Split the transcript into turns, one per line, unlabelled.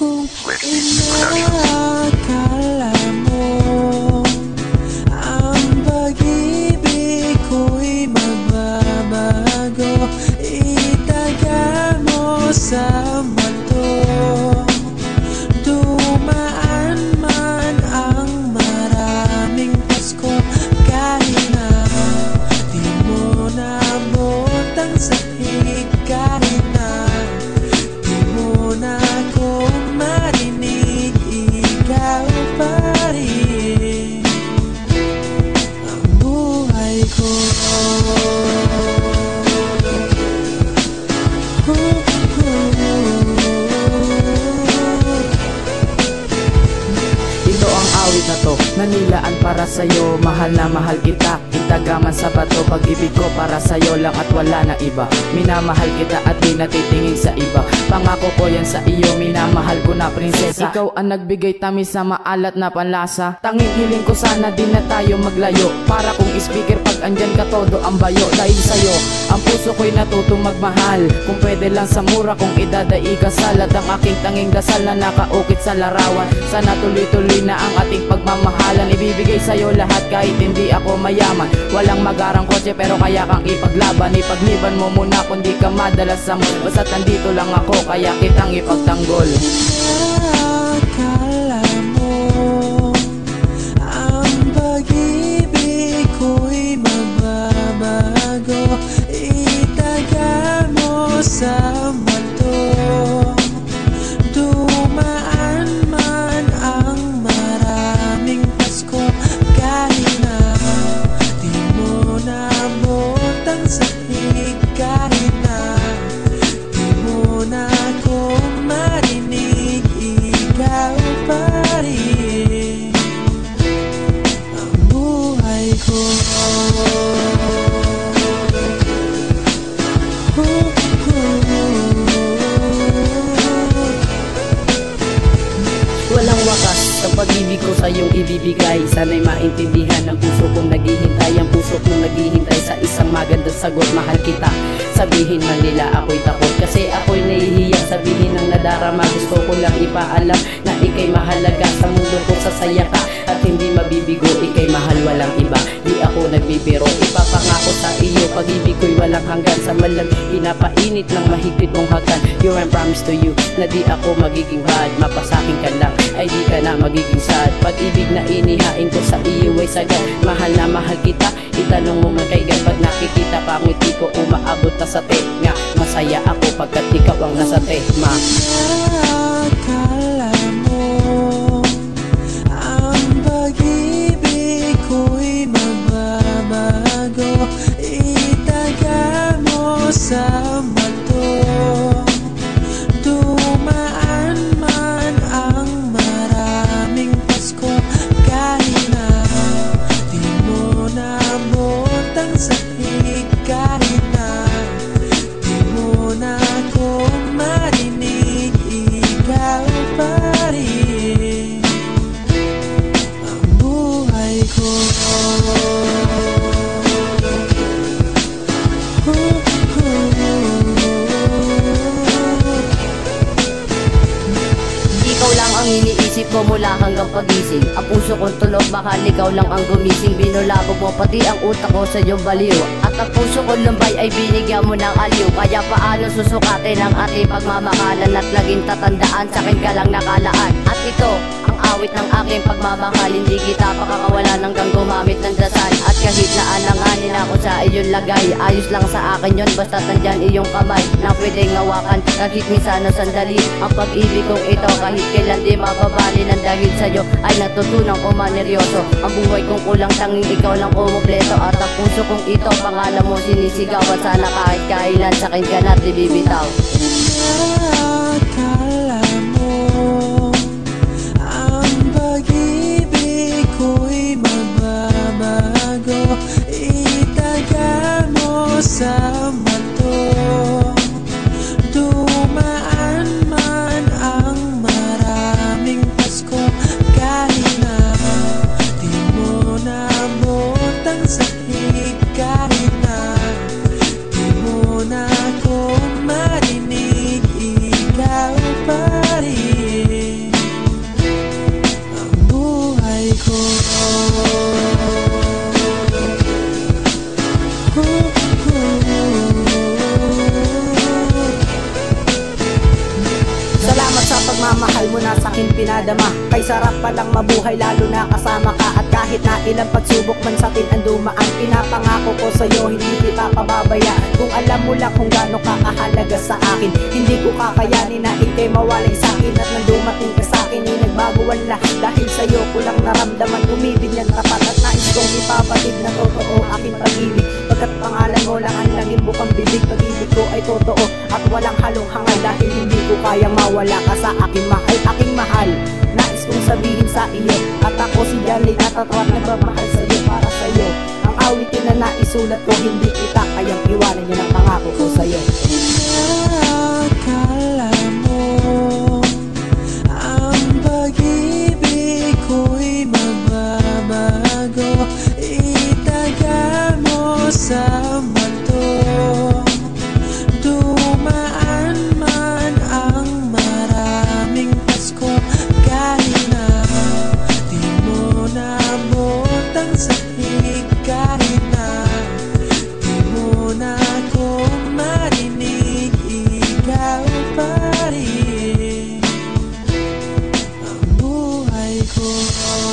West Productions.
Awit na to. Nanilaan para sa'yo. Mahal na mahal kita. Itagaman sa bato. Pag-ibig ko para sa'yo lang at wala na iba. Minamahal kita at di natitingin sa iba. Pangako ko yan sa iyo Minamahal ko na prinsesa. Ikaw ang nagbigay tamis sa maalat na panlasa. Tanging hiling ko sana di na tayo maglayo. Para kung speaker andyan ka todo ang bayo Dahil sa'yo. Ang puso ko'y natutong magmahal Kung pwede lang sa mura kung idadai ka salad Ang aking tanging dasal na nakaukit sa larawan. Sana tuloy-tuloy na ang ating pagmamahalan. Ibibigay sa'yo lahat kahit hindi ako mayaman. Walang magarang kotse pero kaya kang ipaglaban. Ipagliban mo muna kung di ka madalas sa mood Basta't nandito lang ako kaya kitang ipagtanggol.
Akala
Walang wakas sa pag-ibig ko sa iyong ibibigay. Sana'y maintindihan ng puso kong naghihintay. Ang puso kong naghihintay sa isang magandang sagot. Mahal kita, sabihin man nila ako'y takot. Kasi ako'y nahihiyang sabihin ng nadarama. Gusto ko lang ipaalam na ikay mahalaga Sa mundo ko sasaya ka at hindi mabibigo Ikay mahal walang iba, di ako nagbibiro Ipapangako sa iyo, pag-ibig ko'y walang hanggan. Sa malam, pinapainit ng mahigpit mong hagan. You're my promise to you, na di ako magiging bad. Mapasakin ka lang, ay di ka na magiging sad. Pag-ibig na inihain ko sa iyo ay sagad Mahal na mahal kita, itanong mo man kay God. Pag nakikita pa ang ngiti ko, umaabot na sa tenga Masaya ako pagkat ikaw ang nasa tema
Akala ang sahig Kahit na ako marinig Ikaw pa rin. Ang buhay ko
iniisip ko mula hanggang pagising. Ang puso kong tulog baka ikaw lang ang gumising. Binulabog mo pati ang utak ko sa iyong baliw. At ang puso kong lumbay ay binigyan mo ng aliw. Kaya paano susukatin ang ating pagmamahalan At laging tatandaan? Sa akin ka lang nakalaan. At ito ang awit ng aking pagmamahal. Hindi kita pakakawalan hanggang gumamit ng dasal. At kahit na alanganin ako sa iyong lagay Ayos lang sa akin yon basta nandyan iyong kamay Na pwedeng ngawakan kahit minsan na sandali Ang pag-ibig kong ito kahit kailan di mababali Nang dahil sa'yo ay natutunan ko maneryoso. Ang buhay kong kulang tanging ikaw lang kumumpleto At ang puso kong ito pangalan mo sinisigaw At sana kahit kailan sa akin ka na di bibitaw.
Akala mo nabot ang mo na
sa akin pinadama. Kay sarap palang mabuhay lalo na kasama ka. At kahit na ilang pagsubok man sa atin ang dumaan Pinapangako ko sa'yo hindi kita pababayaan. Kung alam mo lang kung gaano ka kahalaga sa akin Hindi ko kakayanin na ikay mawalay sa akin. At nang dumating ka sa akin ay nagbago lahat Dahil sa'yo ko lang naramdaman umibig ng tapat At nais kong ipapatid na totoo aking pag-ibig. Pagkat pangalan mo lang ang laging bukang bibig Pag-ibig ko ay totoo. At walang halong hangal Dahil hindi ko kaya mawala ka sa aking mahal. Aking mahal. Nais kong sabihin sa iyo At ako si Johnny at tatawag nagmamahal sa iyo para sa iyo. Ang awitin na naisulat ko hindi kita kayang iwanan. Yan ang pangako ko sa iyo.
Akala mo pa